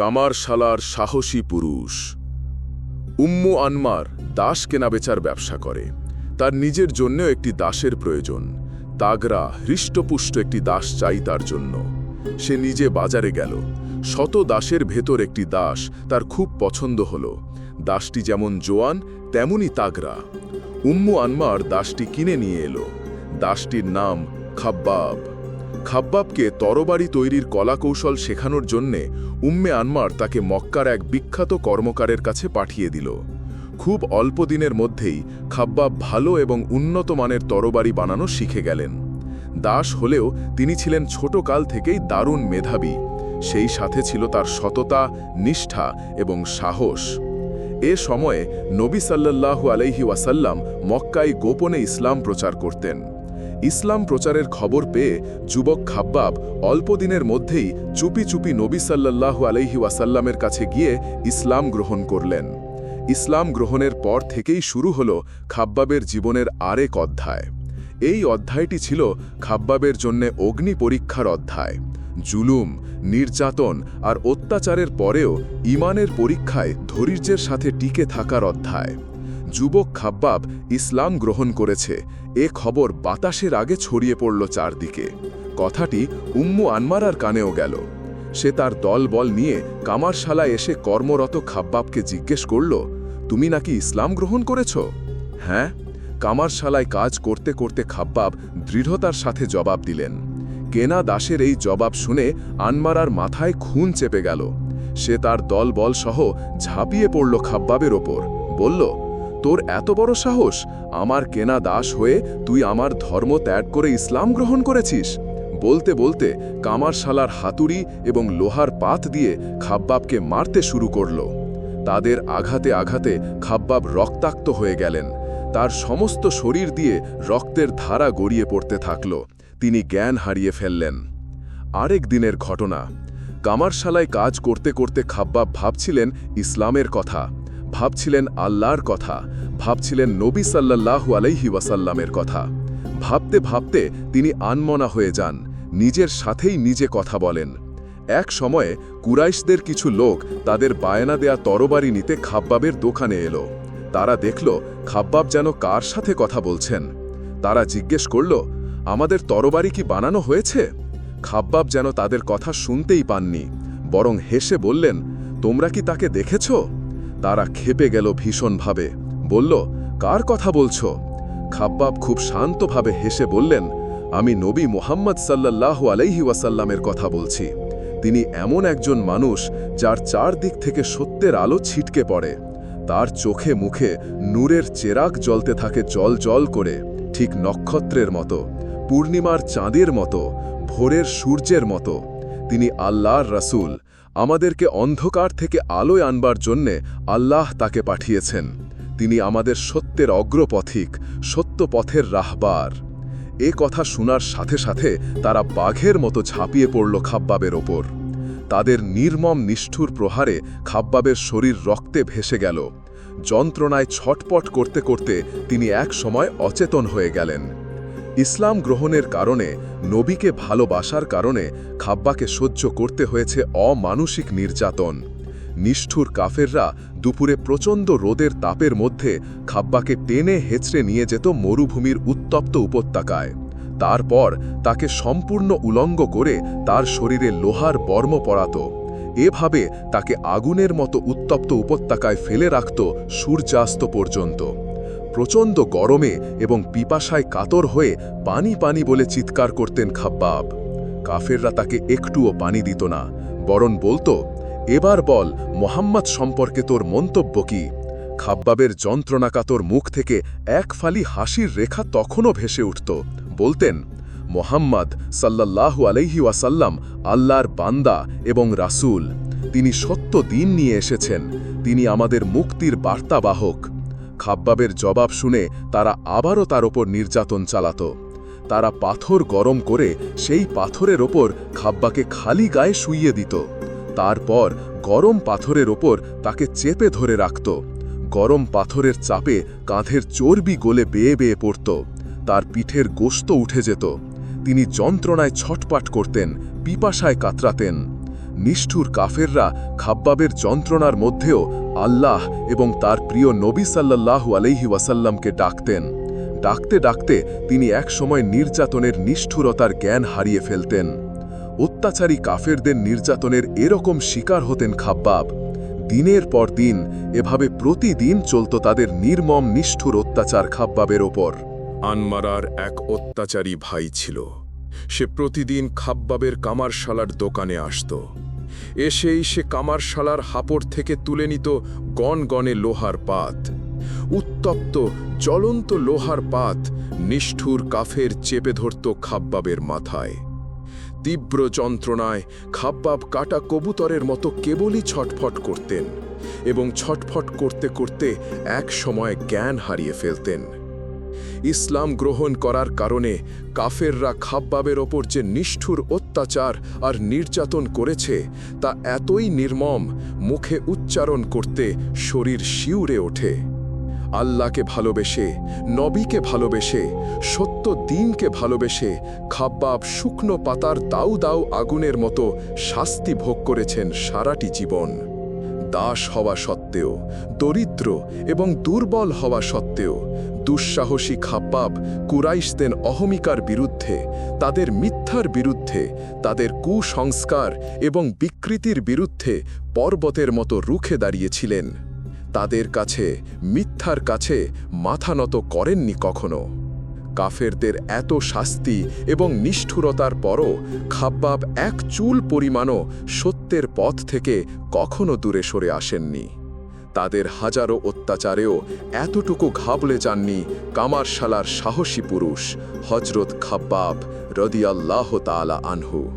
কামারশালার সাহসী পুরুষ। উম্মু আনমার দাস কেনাবেচার ব্যবসা করে। তার নিজের জন্যও একটি দাসের প্রয়োজন। তাগরা হৃষ্টপুষ্ট একটি দাস চাই তার জন্য। সে নিজে বাজারে গেল। শত দাসের ভেতর একটি দাস তার খুব পছন্দ হল। দাসটি যেমন জোয়ান, তেমনি তাগরা। উম্মু আনমার দাসটি কিনে নিয়ে এলো। দাসটির নাম খাব্বাব। খাব্বাবকে তরবারি তৈরির কলাকৌশল শেখানোর জন্যে উম্মে আনমার তাকে মক্কার এক বিখ্যাত কর্মকারের কাছে পাঠিয়ে দিল। খুব অল্প দিনের মধ্যেই খাব্বাব ভালো এবং উন্নত মানের তরবারি বানানো শিখে গেলেন। দাস হলেও তিনি ছিলেন ছোট কাল থেকেই দারুণ মেধাবী। সেই সাথে ছিল তার সততা, নিষ্ঠা এবং সাহস। এ সময়ে নবী সাল্লাল্লাহু আলাইহি ওয়াসাল্লাম মক্কায় গোপনে ইসলাম প্রচার করতেন। ইসলাম প্রচারের খবর পেয়ে যুবক খাব্বাব অল্প দিনের মধ্যেই চুপি চুপি নবী সাল্লাল্লাহু আলাইহি ওয়াসাল্লামের কাছে গিয়ে ইসলাম গ্রহণ করলেন। ইসলাম গ্রহণের পর থেকেই শুরু হল খাব্বাবের জীবনের আরেক অধ্যায়। এই অধ্যায়টি ছিল খাব্বাবের জন্যে অগ্নি পরীক্ষার অধ্যায়। জুলুম, নির্যাতন আর অত্যাচারের পরেও ইমানের পরীক্ষায় ধৈর্যের সাথে টিকে থাকার অধ্যায়। যুবক খাব্বাব ইসলাম গ্রহণ করেছে। এ খবর বাতাসের আগে ছড়িয়ে পড়ল চারদিকে। কথাটি উম্মু আনমারার কানেও গেল। সে তার দলবল নিয়ে কামারশালায় এসে কর্মরত খাব্বাবকে জিজ্ঞেস করল, তুমি নাকি ইসলাম গ্রহণ করেছ? হ্যাঁ। কামারশালায় কাজ করতে করতে খাব্বাব দৃঢ়তার সাথে জবাব দিলেন। কেনা দাসের এই জবাব শুনে আনমারার মাথায় খুন চেপে গেল। সে তার দলবল সহ ঝাঁপিয়ে পড়ল খাব্বাবের ওপর। বলল তোর এত বড় সাহস? আমার কেনা দাস হয়ে তুই আমার ধর্ম ত্যাগ করে ইসলাম গ্রহণ করেছিস। বলতে বলতে কামারশালার হাতুড়ি এবং লোহার পাত দিয়ে খাব্বাবকে মারতে শুরু করল। তাদের আঘাতে আঘাতে খাব্বাব রক্তাক্ত হয়ে গেলেন। তার সমস্ত শরীর দিয়ে রক্তের ধারা গড়িয়ে পড়তে থাকল। তিনি জ্ঞান হারিয়ে ফেললেন। আরেক দিনের ঘটনা। কামারশালায় কাজ করতে করতে খাব্বাব ভাবছিলেন ইসলামের কথা। ভাবছিলেন আল্লাহর কথা, ভাবছিলেন নবী সাল্লাল্লাহু আলাইহি ওয়াসাল্লামের কথা। ভাবতে ভাবতে তিনি আনমনা হয়ে যান, নিজের সাথেই নিজে কথা বলেন। এক সময়ে কুরাইশদের কিছু লোক তাদের বায়না দেয়া তরবারি নিতে খাব্বাবের দোকানে এলো। তারা দেখল, খাব্বাব যেন কার সাথে কথা বলছেন। তারা জিজ্ঞেস করল, আমাদের তরবারি কি বানানো হয়েছে? খাব্বাব যেন তাদের কথা শুনতেই পাননি, বরং হেসে বললেন, তোমরা কি তাকে দেখেছ? তারা খেপে গেল ভীষণভাবে। বলল, কার কথা বলছো? খাব্বাব খুব শান্তভাবে হেসে বললেন, আমি নবী মোহাম্মদ সাল্লাল্লাহু আলাইহি ওয়াসাল্লামের কথা বলছি। তিনি এমন একজন মানুষ যার চারদিক থেকে সত্যের আলো ছিটকে পড়ে। তার চোখে মুখে নূরের চেরাক জ্বলতে থাকে জল জল করে, ঠিক নক্ষত্রের মতো, পূর্ণিমার চাঁদের মতো, ভোরের সূর্যের মতো। তিনি আল্লাহর রাসূল। আমাদেরকে অন্ধকার থেকে আলোয় আনবার জন্যে আল্লাহ তাকে পাঠিয়েছেন। তিনি আমাদের সত্যের অগ্রপথিক, সত্য পথের রাহবার। এ কথা শোনার সাথে সাথে তারা বাঘের মতো ঝাঁপিয়ে পড়ল খাব্বাবের ওপর। তাদের নির্মম নিষ্ঠুর প্রহারে খাব্বাবের শরীর রক্তে ভেসে গেল। যন্ত্রণায় ছটপট করতে করতে তিনি এক সময় অচেতন হয়ে গেলেন। ইসলাম গ্রহণের কারণে নবীকে ভালোবাসার কারণে খাব্বাকে সহ্য করতে হয়েছে অমানসিক নির্যাতন। নিষ্ঠুর কাফেররা দুপুরে প্রচণ্ড রোদের তাপের মধ্যে খাব্বাকে টেনে হেঁচড়ে নিয়ে যেত মরুভূমির উত্তপ্ত উপত্যকায়। তারপর তাকে সম্পূর্ণ উলঙ্গ করে তার শরীরে লোহার বর্ম পরাত। এভাবে তাকে আগুনের মতো উত্তপ্ত উপত্যকায় ফেলে রাখত সূর্যাস্ত পর্যন্ত। প্রচণ্ড গরমে এবং পিপাসায় কাতর হয়ে পানি পানি বলে চিৎকার করতেন খাব্বাব। কাফেররা তাকে একটুও পানি দিত না বরণ বলতো, এবার বল, মোহাম্মদ সম্পর্কে তোর মন্তব্য কি? খাব্বাবের যন্ত্রণাকাতর মুখ থেকে এক ফালি হাসির রেখা তখনও ভেসে উঠত। বলতেন, মোহাম্মদ সাল্লাল্লাহু আলাইহি ওয়াসাল্লাম আল্লাহর বান্দা এবং রাসূল। তিনি সত্য দিন নিয়ে এসেছেন। তিনি আমাদের মুক্তির বার্তাবাহক। খাব্বাবের জবাব শুনে তারা আবারও তার ওপর নির্যাতন চালাত। তারা পাথর গরম করে সেই পাথরের ওপর খাব্বাকে খালি গায়ে শুইয়ে দিত। তারপর গরম পাথরের ওপর তাকে চেপে ধরে রাখত। গরম পাথরের চাপে কাঁধের চর্বি গলে বেয়ে বেয়ে পড়ত। তার পিঠের গোস্ত উঠে যেত। তিনি যন্ত্রণায় ছটপাট করতেন, পিপাসায় কাতরাতেন। নিষ্ঠুর কাফেররা খাব্বাবের যন্ত্রণার মধ্যেও আল্লাহ এবং তার প্রিয় নবী সাল্লাল্লাহু আলাইহি ওয়াসাল্লামকে ডাকতেন। ডাকতে ডাকতে তিনি একসময় নির্যাতনের নিষ্ঠুরতার জ্ঞান হারিয়ে ফেলতেন। অত্যাচারী কাফেরদের নির্যাতনের এরকম শিকার হতেন খাব্বাব। দিনের পর দিন এভাবে প্রতিদিন চলত তাদের নির্মম নিষ্ঠুর অত্যাচার খাব্বাবের ওপর। আনমারার এক অত্যাচারী ভাই ছিল। সে প্রতিদিন খাব্বাবের কামারশালার দোকানে আসত। এসেই সে কামারশালার হাপড় থেকে তুলে নিত গনগনে লোহার পাত। উত্তপ্ত, জ্বলন্ত লোহার পাত নিষ্ঠুর কাফের চেপে ধরত খাব্বাবের মাথায়। তীব্র যন্ত্রণায় খাব্বাব কাটা কবুতরের মতো কেবলই ছটফট করতেন এবং ছটফট করতে করতে এক সময় জ্ঞান হারিয়ে ফেলতেন। ইসলাম গ্রহণ করার কারণে কাফেররা খাব্বাবের ওপর যে নিষ্ঠুর অত্যাচার আর নির্যাতন করেছে, তা এতই নির্মম, মুখে উচ্চারণ করতে শরীর শিউরে ওঠে। আল্লাহকে ভালোবেসে, নবীকে ভালোবেসে, সত্য দিনকে ভালোবেসে খাব্বাব শুকনো পাতার দাউ দাউ আগুনের মতো শাস্তি ভোগ করেছেন সারাটি জীবন। দাস হওয়া সত্ত্বেও, দরিদ্র এবং দুর্বল হওয়া সত্ত্বেও দুঃসাহসী খাব্বাব কুরাইশদের অহমিকার বিরুদ্ধে, তাদের মিথ্যার বিরুদ্ধে, তাদের কুসংস্কার এবং বিকৃতির বিরুদ্ধে পর্বতের মতো রুখে দাঁড়িয়েছিলেন। তাদের কাছে, মিথ্যার কাছে মাথা নত করেননি কখনো। কাফেরদের এত শাস্তি এবং নিষ্ঠুরতার পরও খাব্বাব এক চুল পরিমাণও সত্যের পথ থেকে কখনো দূরে সরে আসেননি। তাদের হাজারো অত্যাচারেও এতটুকু ঘাবলে যাননি কামারশালার সাহসী পুরুষ হজরত খাব্বাব রদিয়াল্লাহ তালা আনহু।